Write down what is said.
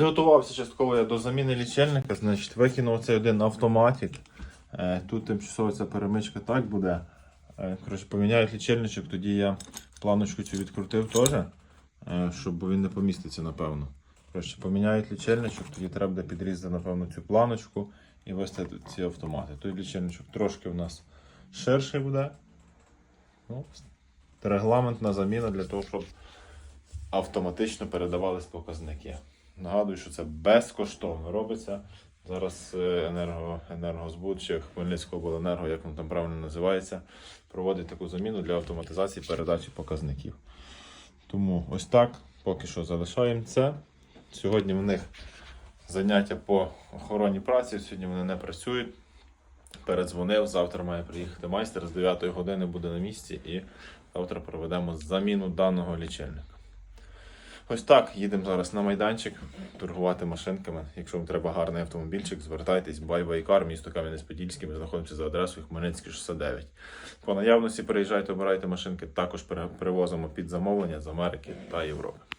Підготувався частково я до заміни лічильника, значить викинув цей один автоматик. Е, Тут тимчасово ця перемичка так буде. Е, Коротше, поміняють лічильничок, тоді я планочку цю відкрутив теж, е, щоб він не поміститься, напевно. Коротше, поміняють лічильничок, тоді треба буде підрізати, напевно, цю планочку і виставити ці автомати. Той лічильничок трошки в нас ширший буде. Ну, регламентна заміна для того, щоб автоматично передавались показники. Нагадую, що це безкоштовно робиться. Зараз е, енерго, енергозбуд чи Хмельницького обленерго, як воно там правильно називається, проводить таку заміну для автоматизації передачі показників. Тому ось так, поки що залишаємо це. Сьогодні в них заняття по охороні праці, сьогодні вони не працюють. Передзвонив, завтра має приїхати майстер з 9 години буде на місці і завтра проведемо заміну даного лічильника. Ось так, їдемо зараз на майданчик торгувати машинками. Якщо вам треба гарний автомобільчик, звертайтесь, Байбайкар, місто Кам'янець-Подільське. Ми знаходимося за адресою Хмельницький 69. По наявності приїжджайте, обирайте машинки. Також перевозимо під замовлення з Америки та Європи.